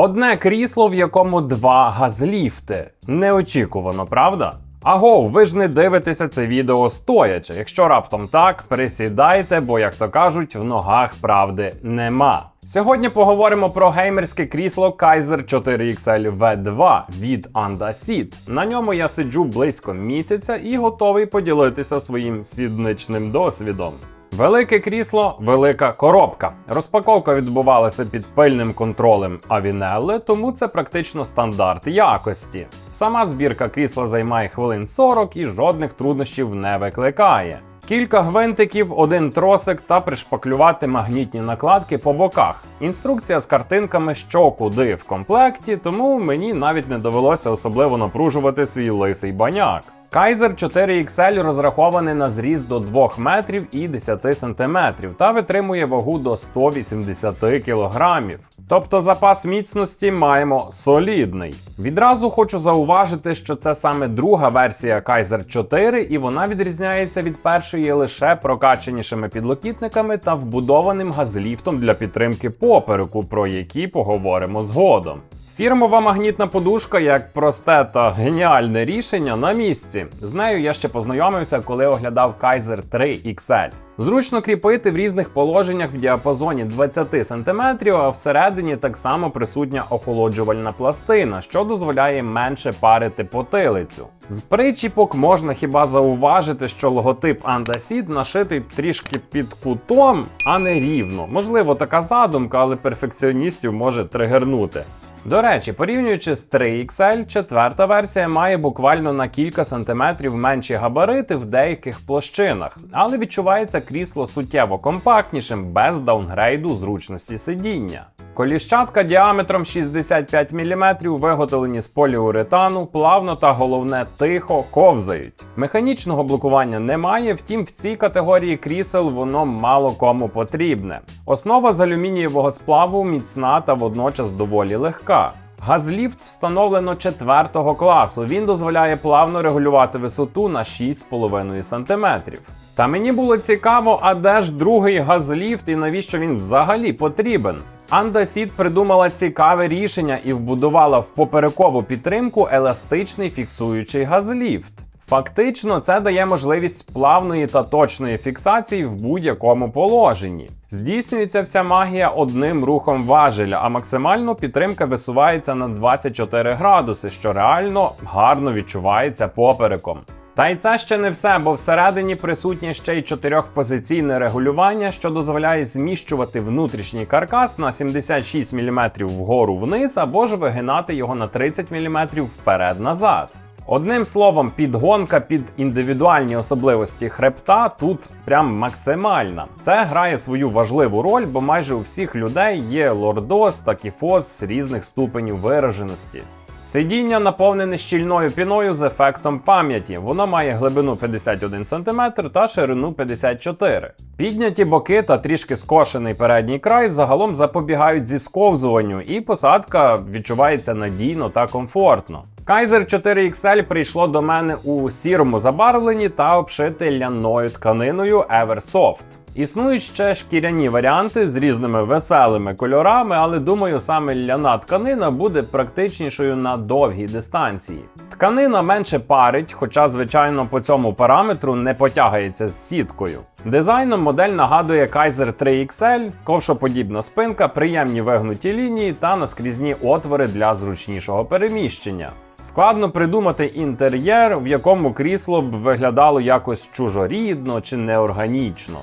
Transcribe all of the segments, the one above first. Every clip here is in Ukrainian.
Одне крісло, в якому два газліфти. Неочікувано, правда? Аго, ви ж не дивитеся це відео стоячи. Якщо раптом так, присідайте, бо, як то кажуть, в ногах правди нема. Сьогодні поговоримо про геймерське крісло Kaiser 4XL V2 від Andasit. На ньому я сиджу близько місяця і готовий поділитися своїм сідничним досвідом. Велике крісло, велика коробка. Розпаковка відбувалася під пильним контролем Авінелли, тому це практично стандарт якості. Сама збірка крісла займає хвилин 40 і жодних труднощів не викликає. Кілька гвинтиків, один тросик та пришпаклювати магнітні накладки по боках. Інструкція з картинками, що куди в комплекті, тому мені навіть не довелося особливо напружувати свій лисий баняк. Kaiser 4 XL розрахований на зріст до 2 метрів і 10 сантиметрів та витримує вагу до 180 кілограмів. Тобто запас міцності маємо солідний. Відразу хочу зауважити, що це саме друга версія Kaiser 4, і вона відрізняється від першої лише прокачанішими підлокітниками та вбудованим газліфтом для підтримки попереку, про які поговоримо згодом. Фірмова магнітна подушка як просте та геніальне рішення на місці. З нею я ще познайомився, коли оглядав Kaiser 3 XL. Зручно кріпити в різних положеннях в діапазоні 20 см, а всередині так само присутня охолоджувальна пластина, що дозволяє менше парити потилицю. З причіпок можна хіба зауважити, що логотип Andasit нашитий трішки під кутом, а не рівно. Можливо, така задумка, але перфекціоністів може тригернути. До речі, порівнюючи з 3XL, четверта версія має буквально на кілька сантиметрів менші габарити в деяких площинах, але відчувається крісло суттєво компактнішим без даунгрейду зручності сидіння. Коліщатка діаметром 65 мм виготовлені з поліуретану, плавно та головне тихо ковзають. Механічного блокування немає, втім в цій категорії крісел воно мало кому потрібне. Основа з алюмінієвого сплаву міцна та водночас доволі легка. Газліфт встановлено 4 класу. Він дозволяє плавно регулювати висоту на 6,5 см. Та мені було цікаво, а де ж другий газліфт і навіщо він взагалі потрібен? Andasit придумала цікаве рішення і вбудувала в поперекову підтримку еластичний фіксуючий газліфт. Фактично, це дає можливість плавної та точної фіксації в будь-якому положенні. Здійснюється вся магія одним рухом важеля, а максимально підтримка висувається на 24 градуси, що реально гарно відчувається попереком. Та й це ще не все, бо всередині присутнє ще й чотирьохпозиційне регулювання, що дозволяє зміщувати внутрішній каркас на 76 мм вгору вниз або ж вигинати його на 30 мм вперед-назад. Одним словом, підгонка під індивідуальні особливості хребта тут прям максимальна. Це грає свою важливу роль, бо майже у всіх людей є лордоз та кіфоз різних ступенів вираженості. Сидіння наповнене щільною піною з ефектом пам'яті. Воно має глибину 51 см та ширину 54 Підняті боки та трішки скошений передній край загалом запобігають зісковзуванню, і посадка відчувається надійно та комфортно. Kaiser 4 XL прийшло до мене у сірому забарвленні та обшите ляною тканиною Eversoft. Існують ще шкіряні варіанти з різними веселими кольорами, але думаю, саме ляна тканина буде практичнішою на довгій дистанції. Тканина менше парить, хоча, звичайно, по цьому параметру не потягається з сіткою. Дизайном модель нагадує Kaiser 3 XL, ковшоподібна спинка, приємні вигнуті лінії та наскрізні отвори для зручнішого переміщення. Складно придумати інтер'єр, в якому крісло б виглядало якось чужорідно чи неорганічно.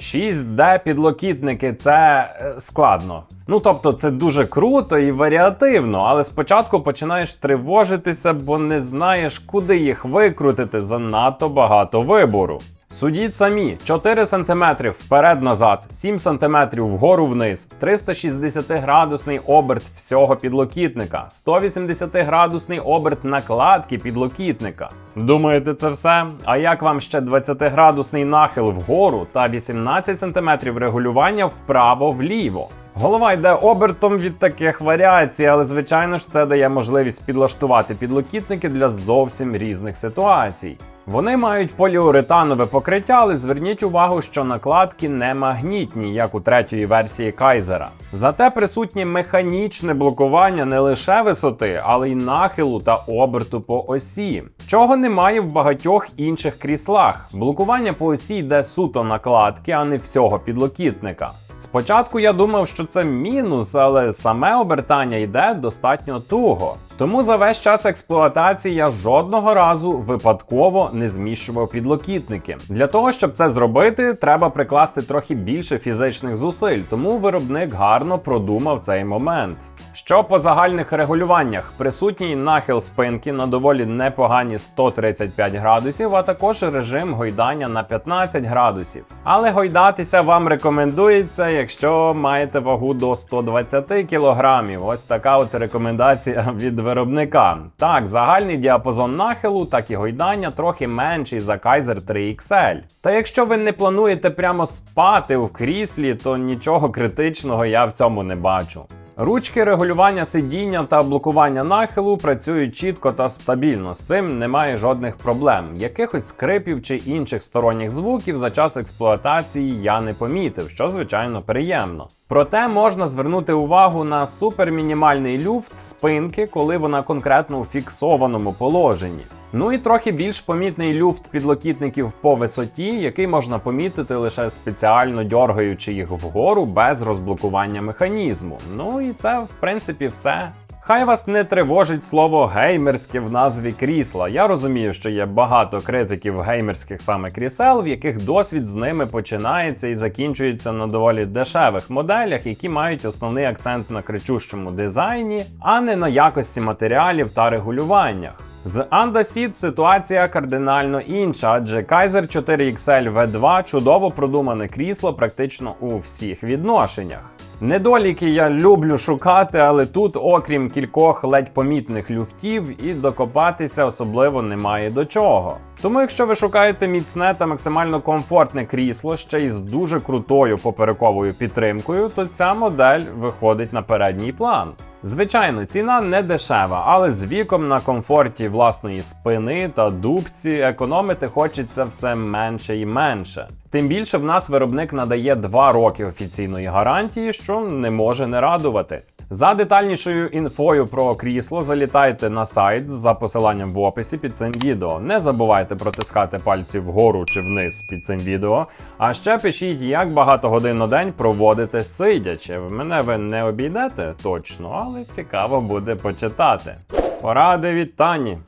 6D підлокітники це е, складно. Ну тобто це дуже круто і варіативно, але спочатку починаєш тривожитися, бо не знаєш, куди їх викрутити занадто багато вибору. Судіть самі: 4 см вперед-назад, 7 см вгору вниз, 360 градусний оберт всього підлокітника, 180 градусний оберт накладки підлокітника. Думаєте, це все? А як вам ще 20 градусний нахил вгору та 18 см регулювання вправо-вліво? Голова йде обертом від таких варіацій, але звичайно ж це дає можливість підлаштувати підлокітники для зовсім різних ситуацій. Вони мають поліуретанове покриття, але зверніть увагу, що накладки не магнітні, як у третьої версії Кайзера. Зате присутнє механічне блокування не лише висоти, але й нахилу та оберту по осі, чого немає в багатьох інших кріслах. Блокування по осі йде суто накладки, а не всього підлокітника. Спочатку я думав, що це мінус, але саме обертання йде достатньо туго. Тому за весь час експлуатації я жодного разу випадково не зміщував підлокітники. Для того, щоб це зробити, треба прикласти трохи більше фізичних зусиль, тому виробник гарно продумав цей момент. Що по загальних регулюваннях, присутній нахил спинки на доволі непогані 135 градусів, а також режим гойдання на 15 градусів. Але гойдатися вам рекомендується, якщо маєте вагу до 120 кілограмів. Ось така от рекомендація від виробника. Так, загальний діапазон нахилу, так і гойдання трохи менший за Kaiser 3 XL. Та якщо ви не плануєте прямо спати в кріслі, то нічого критичного я в цьому не бачу. Ручки регулювання сидіння та блокування нахилу працюють чітко та стабільно. З цим немає жодних проблем. Якихось скрипів чи інших сторонніх звуків за час експлуатації я не помітив, що звичайно приємно. Проте можна звернути увагу на супермінімальний люфт спинки, коли вона конкретно у фіксованому положенні. Ну і трохи більш помітний люфт підлокітників по висоті, який можна помітити лише спеціально дьоргаючи їх вгору без розблокування механізму. Ну і це в принципі все. Хай вас не тривожить слово геймерське в назві крісла. Я розумію, що є багато критиків геймерських саме крісел, в яких досвід з ними починається і закінчується на доволі дешевих моделях, які мають основний акцент на кричущому дизайні, а не на якості матеріалів та регулюваннях. З Andasit ситуація кардинально інша, адже Kaiser 4 XL V2 чудово продумане крісло практично у всіх відношеннях. Недоліки я люблю шукати, але тут, окрім кількох ледь помітних люфтів, і докопатися особливо немає до чого. Тому, якщо ви шукаєте міцне та максимально комфортне крісло ще й з дуже крутою поперековою підтримкою, то ця модель виходить на передній план. Звичайно, ціна не дешева, але з віком на комфорті власної спини та дубці економити хочеться все менше і менше. Тим більше в нас виробник надає 2 роки офіційної гарантії, що не може не радувати. За детальнішою інфою про крісло залітайте на сайт за посиланням в описі під цим відео. Не забувайте протискати пальці вгору чи вниз під цим відео. А ще пишіть, як багато годин на день проводите сидячи. Мене ви не обійдете точно, але цікаво буде почитати. Поради від Тані.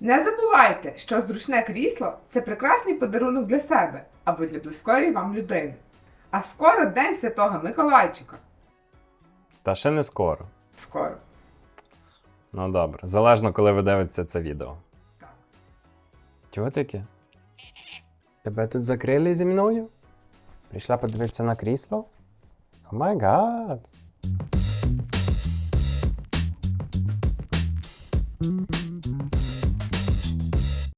Не забувайте, що зручне крісло це прекрасний подарунок для себе або для близької вам людини. А скоро День Святого Миколайчика. Та ще не скоро. Скоро. Ну добре, залежно, коли ви дивитеся це відео. Так. Чого таке? Тебе тут закрили зі мною? Прийшла подивитися на крісло? О май гад!